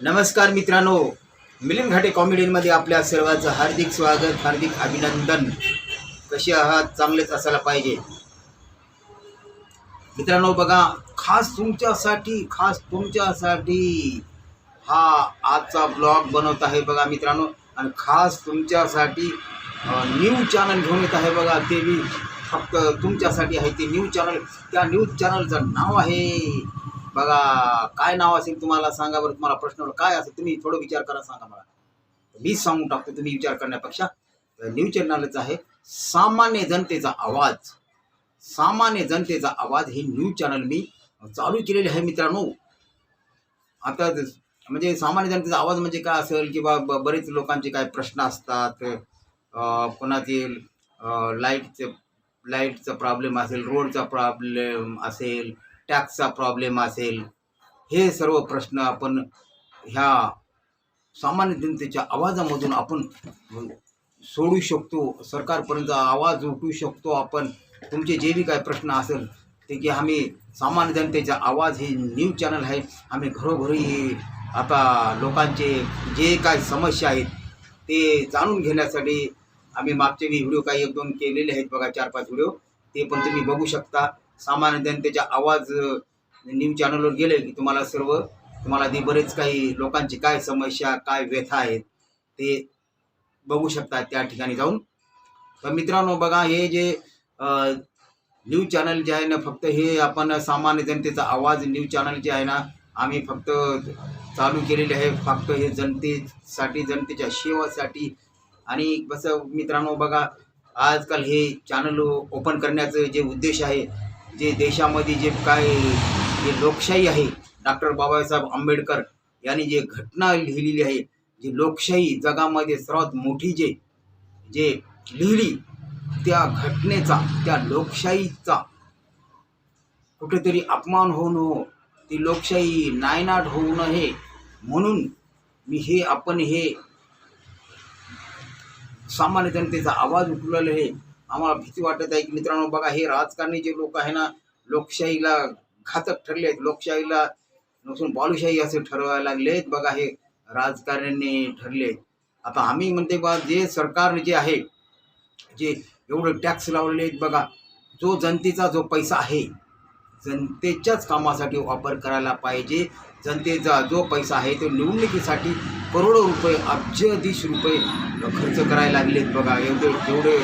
नमस्कार मित्रांनो. मिलिंद घाटे कॉमेडीमध्ये आपल्या सर्वांचं हार्दिक स्वागत हार्दिक अभिनंदन. कसे आहात? चांगलेच असायला पाहिजे. मित्रांनो बघा खास तुमच्यासाठी खास तुमच्यासाठी हा आजचा ब्लॉग बनवत आहे बघा मित्रांनो. आणि खास तुमच्यासाठी न्यूज चॅनल घेऊन येत आहे बघा. ते बी फक्त तुमच्यासाठी आहे ते न्यूज चॅनल त्या न्यूज चॅनलचं नाव आहे बघा काय नाव असेल तुम्हाला सांगा बरं तुम्हाला प्रश्न काय असेल तुम्ही थोडं विचार करा सांगा मला. मीच सांगून टाकतो तुम्ही विचार करण्यापेक्षा. न्यूज चॅनलच आहे सामान्य जनतेचा आवाज. सामान्य जनतेचा आवाज हे न्यूज चॅनल मी चालू केलेले आहे मित्रांनो. आता म्हणजे सामान्य जनतेचा आवाज म्हणजे काय असेल किंवा ब बरेच लोकांचे काय प्रश्न असतात कोणातील लाईटचे लाईटचा प्रॉब्लेम असेल रोडचा प्रॉब्लेम असेल टॅक्सचा प्रॉब्लेम असेल हे सर्व प्रश्न आपण ह्या सामान्य जनतेच्या आवाजामधून आपण सोडू शकतो. सरकारपर्यंत आवाज उठवू शकतो आपण. तुमचे जे बी काय प्रश्न असेल ते की आम्ही सामान्य जनतेचा आवाज हे न्यूज चॅनल आहे. आम्ही घरोघरी आता लोकांचे जे काय समस्या आहेत ते जाणून घेण्यासाठी आम्ही मागचे व्हिडिओ काही एक दोन केलेले आहेत बघा चार पाच व्हिडिओ. ते पण तुम्ही बघू शकता. सामान्य जनतेचा आवाज न्यूज चॅनलवर गेले की तुम्हाला सर्व तुम्हाला ते बरेच काही लोकांची काय समस्या काय व्यथा आहेत ते बघू शकता त्या ठिकाणी जाऊन. तर मित्रांनो बघा हे जे न्यूज चॅनल जे आहे ना फक्त हे आपण सामान्य जनतेचा आवाज न्यूज चॅनल जे आहे ना आम्ही फक्त चालू केलेले आहे. फक्त हे जनतेसाठी जनतेच्या सेवासाठी. आणि कसं मित्रांनो बघा आजकाल हे चॅनल ओपन करण्याचं जे उद्देश आहे जे देशामध्ये जे काय जे लोकशाही आहे डॉक्टर बाबासाहेब आंबेडकर यांनी जे घटना लिहिलेली आहे जी लोकशाही जगामध्ये सर्वात मोठी जे जे लिहिली त्या घटनेचा त्या लोकशाहीचा कुठेतरी अपमान होऊ न ती लोकशाही नायनाट होऊ नये म्हणून मी हे आपण हे सामान्य जनतेचा आवाज उठवलेला आहे. आम्हाला भीती वाटत आहे की मित्रांनो बघा हे राजकारणी जे लोक आहे ना लोकशाहीला घातक ठरले आहेत. लोकशाहीला नसून बालुशाही असे ठरवायला लागले आहेत. बघा हे राजकारण्यांनी ठरले आहेत. आता आम्ही म्हणते बा जे सरकार जे आहे जे एवढं टॅक्स लावलेले आहेत बघा जो जनतेचा जो पैसा आहे जनतेच्याच कामासाठी वापर करायला पाहिजे. जनतेचा जो पैसा आहे तो निवडणुकीसाठी करोडो रुपये अब्जाधीश रुपये खर्च करायला लागलेत. बघा एवढे एवढे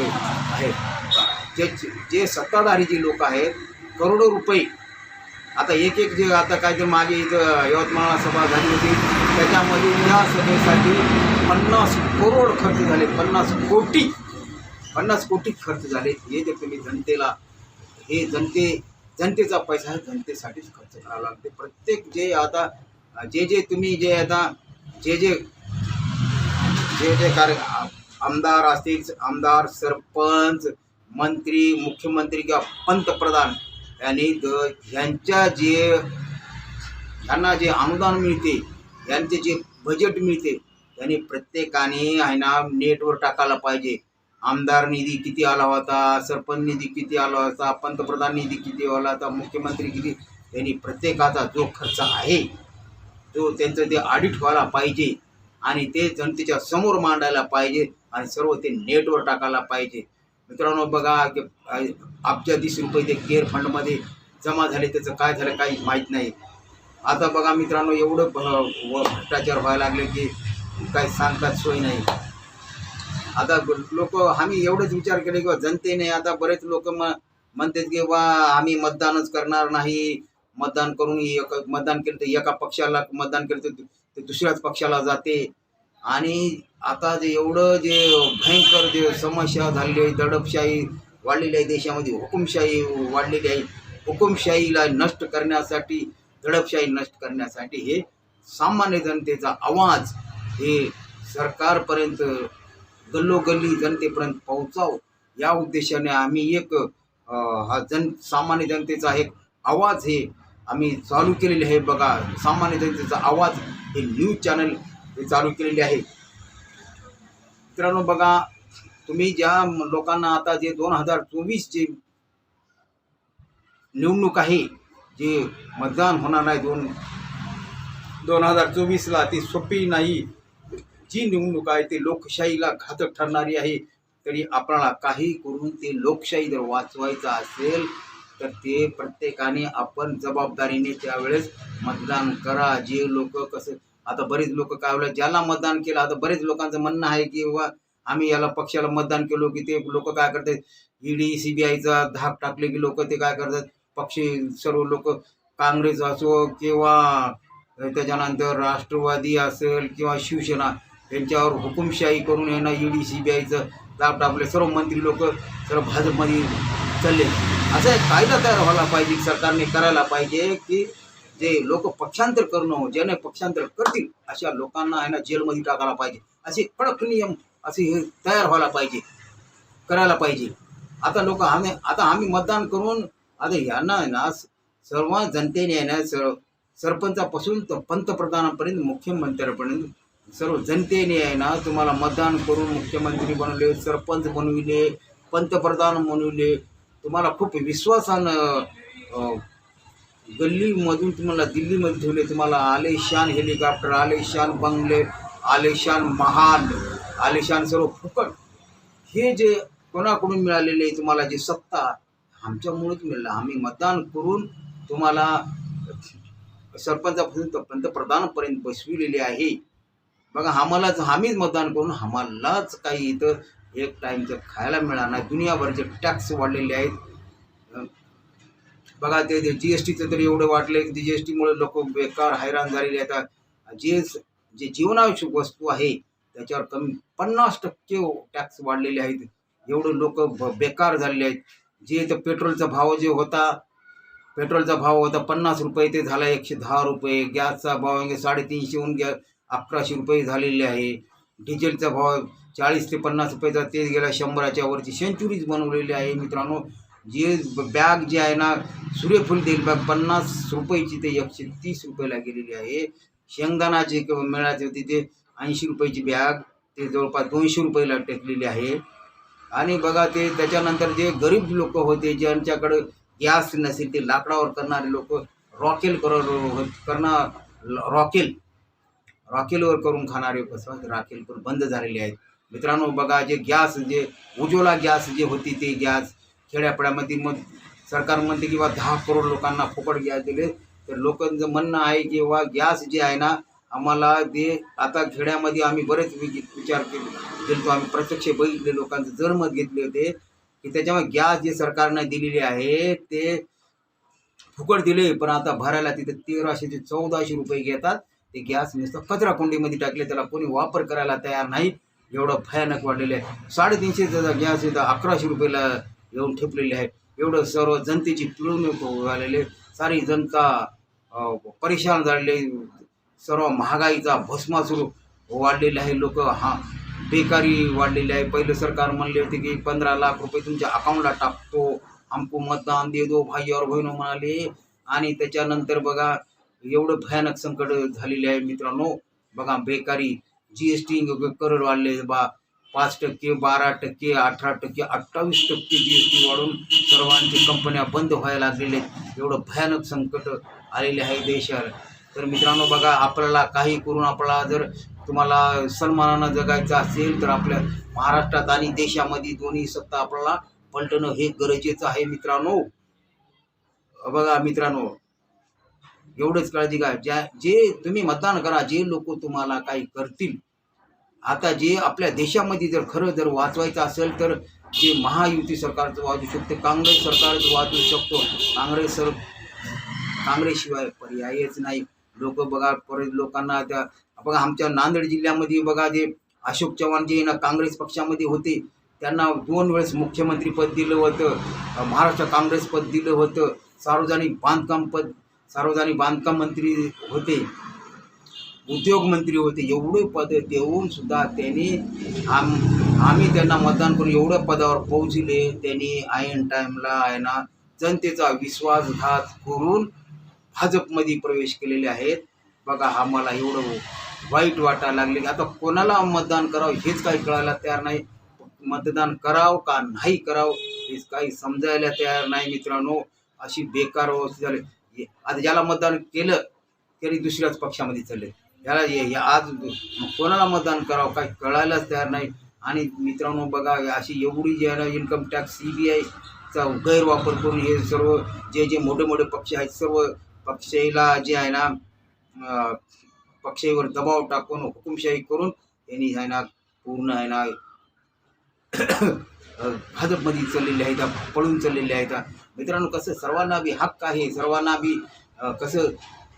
आहेत. जे जे सत्ताधारी जे लोक आहेत करोडो रुपये. आता एक एक जे आता काय ते मागे इथं यवतमाळ सभा झाली होती. त्याच्यामध्ये या सभेसाठी पन्नास करोड खर्च झाले. पन्नास कोटी. पन्नास कोटी खर्च झाले. हे जे तुम्ही जनतेला हे जनते जनतेचा पैसा आहे जनतेसाठीच खर्च करावा लागते. प्रत्येक जे आता जे जे तुम्ही जे आता जे जे जे जे कार्य आमदार असतील आमदार सरपंच मंत्री मुख्यमंत्री किंवा पंतप्रधान यांनी द यांच्या जे यांना जे अनुदान मिळते यांचे जे बजेट मिळते त्यांनी प्रत्येकाने आहे ना नेटवर टाकायला पाहिजे. आमदार निधी किती आला होता सरपंच निधी किती आला होता पंतप्रधान निधी किती आला होता मुख्यमंत्री किती त्यांनी प्रत्येकाचा जो खर्च आहे तो त्यांचं ते ऑडिट व्हायला पाहिजे आणि ते जनतेच्या समोर मांडायला पाहिजे. आणि सर्व ते नेटवर टाकायला पाहिजे. मित्रांनो बघा की अब्जाधीश रुपये ते केअर फंडमध्ये जमा झाले त्याचं काय झालं काही माहीत नाही. आता बघा मित्रांनो एवढं भ- व भ्रष्टाचार व्हायला लागले की काय सांगतात सोय नाही. आता लोक आम्ही एवढंच विचार केले की जनतेने आता बरेच लोक म म्हणतात की बा आम्ही मतदानच करणार नाही. मतदान करून एक मतदान केलं तर एका पक्षाला मतदान केलं तर ते दुसऱ्याच पक्षाला जाते. आणि आता जे एवढं जे भयंकर जे समस्या झालेली आहे दडपशाही वाढलेली आहे देशामध्ये हुकुमशाही वाढलेली आहे. हुकुमशाहीला नष्ट करण्यासाठी दडपशाही नष्ट करण्यासाठी हे सामान्य जनतेचा आवाज हे सरकारपर्यंत गल्लोगल्ली जनतेपर्यंत पोहोचाव. या उद्देशाने आम्ही एक हा जन सामान्य जनतेचा एक आवाज हे आम्ही चालू केलेले आहे. बघा सामान्य जनतेचा आवाज हे न्यूज चॅनल चालू केलेली आहे. मित्रांनो बघा तुम्ही ज्या लोकांना आता जे दोन हजार चोवीस जे निवडणूक आहे जे मतदान होणार नाही दोन दोन हजार चोवीसला ती सोपी नाही. जी निवडणूक आहे ती लोकशाहीला घातक ठरणारी आहे. तरी आपल्याला काही करून ते लोकशाही जर वाचवायचं असेल तर ते प्रत्येकाने आपण जबाबदारीने त्यावेळेस मतदान करा. जे लोक कसं आता बरेच लोक काय होलं ज्याला मतदान केलं आता बरेच लोकांचं म्हणणं आहे की बाबा आम्ही याला पक्षाला मतदान केलो की ते लोक काय करतात? ईडी सीबीआयचा धाक टाकले की लोक ते काय करतात? पक्षी सर्व लोक काँग्रेस असो किंवा त्याच्यानंतर राष्ट्रवादी असेल किंवा शिवसेना यांच्यावर हुकुमशाही करून यांना ईडी सीबीआयचं दाब टाकले. सर्व मंत्री लोक सर्व भाजपमध्ये चालले. असा एक कायदा तयार व्हायला पाहिजे सरकारने करायला पाहिजे की जे लोक पक्षांतर करणं हो, ज्याने पक्षांतर करतील अशा लोकांना आहे ना जेलमध्ये टाकायला पाहिजे. असे कडक नियम असे हे तयार व्हायला पाहिजे करायला पाहिजे. आता लोक आम्ही आता आम्ही मतदान करून आता यांना आहे ना सर्व जनतेने आहे ना सर सरपंचापासून तर पंतप्रधानापर्यंत मुख्यमंत्र्यापर्यंत सर्व जनतेने आहे ना तुम्हाला मतदान करून मुख्यमंत्री बनवले सरपंच बनविले पंतप्रधान बनविले. तुम्हाला खूप विश्वासानं गल्लीमधून तुम्हाला दिल्लीमध्ये ठेवले तुम्हाला आलेशान हेलिकॉप्टर आलेशान बंगले आलेशान महाल आलेशान सर्व फुकट. हे जे कोणाकडून मिळालेले तुम्हाला जे सत्ता आमच्यामुळेच मिळलं. आम्ही मतदान करून तुम्हाला सरपंचापासून पंतप्रधानपर्यंत बसविलेले आहे. बघा आम्हालाच आम्हीच मतदान करून आम्हालाच काही इथं एक टाईमचं खायला मिळाला नाही. दुनियाभरचे टॅक्स वाढलेले आहेत. बघा ते जी एस टीचं तरी एवढं वाटलं की जी एस टीमुळे लोक बेकार हैराण झालेले आहेत एस जे जीवनावश्यक वस्तू आहे त्याच्यावर कमी पन्नास टक्के टॅक्स वाढलेले आहेत. एवढं लोक बेकार झालेले आहेत. जे तर पेट्रोलचा भाव जे होता पेट्रोलचा भाव होता पन्नास रुपये ते झाला एकशे दहा रुपये. गॅसचा भाव म्हणजे साडेतीनशेहून गॅ अकराशे रुपये झालेले आहे. डिझेलचा भाव चाळीस ते पन्नास रुपयाचा तेच गेला शंभराच्या वरची सेंचुरीज बनवलेली आहे मित्रांनो. जे बॅग जे आहे ना सूर्यफूल तेल बॅग पन्नास रुपयाची ते एकशे तीस रुपयाला गेलेली आहे. शेंगदाणा जे क- मिळायचे होते ते ऐंशी रुपयाची बॅग ते जवळपास दोनशे रुपयाला टेकलेली आहे. आणि बघा ते त्याच्यानंतर जे गरीब लोक होते ज्यांच्याकडे गॅस नसेल ते लाकडावर करणारे लोक रॉकेल कर करणार रॉकेल रॉकेलवर करून खाणारे कसं रॉकेल करून बंद झालेले आहेत. मित्रांनो बघा जे गॅस जे उज्ज्वला गॅस जे होती ते गॅस खेड्यापाड्यामध्ये मग सरकार म्हणते किंवा दहा करोड लोकांना फुकट गॅस दिले. तर लोकांचं म्हणणं आहे की बा गॅस जे आहे ना आम्हाला ते आता खेड्यामध्ये आम्ही बरेच विचार केले. गेलतो आम्ही प्रत्यक्ष बघितले लोकांचं जरमत घेतले होते की त्याच्यामुळे गॅस जे सरकारनं दिलेली आहे ते फुकट दिले. पण आता भरायला तिथे तेराशे ते चौदाशे रुपये घेतात. ते गॅस नुसतं कचरा कुंडीमध्ये टाकले त्याला कोणी वापर करायला तयार नाही. एवढं भयानक वाढलेलं आहे. साडेतीनशे गॅस इथं अकराशे रुपयाला येऊन ठेपलेले आहे एवढं सर्व जनतेची पिळवणूक झालेले सारी जनता परेशान झालेली सर्व महागाईचा भस्मासूर वाढलेला आहे. लोक हा बेकारी वाढलेली आहे. पहिलं सरकार म्हणले होते की पंधरा लाख रुपये तुमच्या अकाउंटला टाकतो. हमको मतदान दे दो भाई और बहिणो म्हणाले. आणि त्याच्यानंतर बघा एवढं भयानक संकट झालेले आहे मित्रांनो. बघा बेकारी जी एस टी कर वाढले. बा पाच टक्के बारा टक्के अठरा टक्के अठ्ठावीस टक्के जी एस टी वाढून सर्वांची कंपन्या बंद व्हायला लागलेल्या आहेत. एवढं भयानक संकट आलेले आहे देशाला तर मित्रांनो बघा आपल्याला काही करून आपल्याला जर तुम्हाला सन्मानानं जगायचं असेल तर आपल्या महाराष्ट्रात आणि देशामध्ये दोन्ही सत्ता आपल्याला पलटणं हे गरजेचं आहे मित्रांनो. बघा मित्रांनो एवढंच काळजी घ्या. ज्या जे तुम्ही मतदान करा जे लोक तुम्हाला काही करतील आता जे आपल्या देशामध्ये जर खरं जर वाचवायचं असेल तर जे महायुती सरकारचं वाचू शकते काँग्रेस सरकारचं वाचू शकतो. काँग्रेस सर काँग्रेसशिवाय पर्यायच नाही. लोक बघा परत लोकांना त्या बघा आमच्या नांदेड जिल्ह्यामध्ये बघा जे अशोक चव्हाण जे ना काँग्रेस पक्षामध्ये होते त्यांना दोन वेळेस मुख्यमंत्रीपद दिलं होतं. महाराष्ट्र काँग्रेस पद दिलं होतं. सार्वजनिक बांधकाम पद सार्वजनिक बांधकाम मंत्री होते. उद्योगमंत्री होते एवढे पद देऊन सुद्धा त्यांनी आम आम्ही त्यांना मतदान करून एवढ्या पदावर पोहोचले. त्यांनी ऐन टाईमला आहे ना जनतेचा विश्वासघात करून भाजपमध्ये प्रवेश केलेले आहेत. बघा आम्हाला एवढं वाईट वाटायला लागले आता कोणाला मतदान करावं हेच काही कळायला तयार नाही. मतदान करावं का नाही करावं हेच काही समजायला तयार नाही मित्रांनो. अशी बेकार अवस्था झाली. आता ज्याला मतदान केलं तरी दुसऱ्याच पक्षामध्ये चालले. याला हे- आज कोणाला मतदान करावं? काही कळायलाच तयार नाही. आणि मित्रांनो बघा अशी एवढी जी आहे ना इन्कम टॅक्स सी बी आयचा गैरवापर करून हे सर्व जे जे मोठे मोठे पक्ष आहेत सर्व पक्षाला जे आहे ना पक्षीवर पक्षावर दबाव टाकून हुकुमशाही करून यांनी आहे ना पूर्ण आहे ना भाजपमध्ये चाललेले आहेत पळून चाललेले आहेत. मित्रांनो कसं सर्वांना बी हक्क आहे सर्वांना बी कसं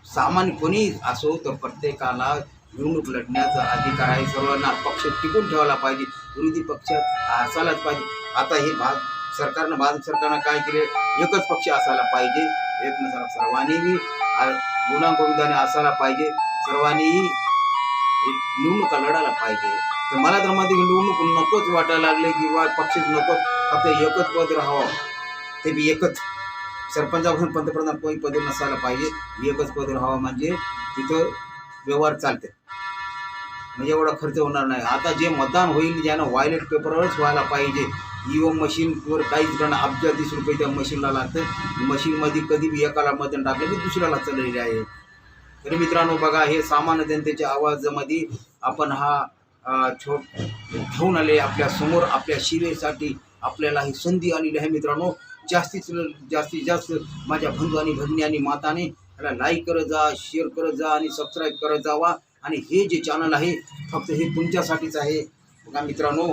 सामान्य कोणी असो तर प्रत्येकाला निवडणूक लढण्याचा अधिकार आहे. सर्वांना पक्ष टिकून ठेवायला पाहिजे. विरोधी पक्ष असायलाच पाहिजे. आता हे भाग सरकारनं भारत सरकारनं काय केले? एकच पक्ष असायला पाहिजे. एक नसर सर्वांनीही असायला पाहिजे. सर्वांनीही निवडणुका लढायला पाहिजे. तर मला तर मध्ये निवडणूक नकोच वाटायला लागले किंवा पक्षच नको फक्त एकच पद राहावं. ते बी एकच. सरपंचापासून पंतप्रधान कोणी पद नसायला पाहिजे. एकच पद राहावं म्हणजे तिथं व्यवहार चालते. म्हणजे एवढा खर्च होणार नाही. आता जे मतदान होईल ज्यानं वायलेट पेपरवरच व्हायला पाहिजे ईव्हीएम मशीनवर काहीच करणं अब्जाधीश रुपये त्या मशीनला लागतं. मशीनमध्ये कधी बी एकाला मतदान टाकलं की दुसऱ्याला चाललेले आहे. तरी मित्रांनो बघा हे सामान्य जनतेच्या आवाजामध्ये आपण हा अ, छो घेऊन आले आपल्यासमोर आपल्या शिरेसाठी आपल्याला ही संधी आलेली आहे मित्रांनो. जास्तीत जास्तीत जास्त माझ्या बंधू आणि भगिनी आणि माताने त्याला लाईक करत जा शेअर करत जा आणि सबस्क्राईब करत जावा. आणि हे जे चॅनल आहे फक्त हे तुमच्यासाठीच आहे. बघा मित्रांनो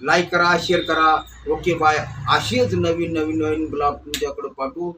लाईक करा शेअर करा. ओके बाय असेच नवीन नवीन नवीन ब्लॉग तुमच्याकडे पाठवू.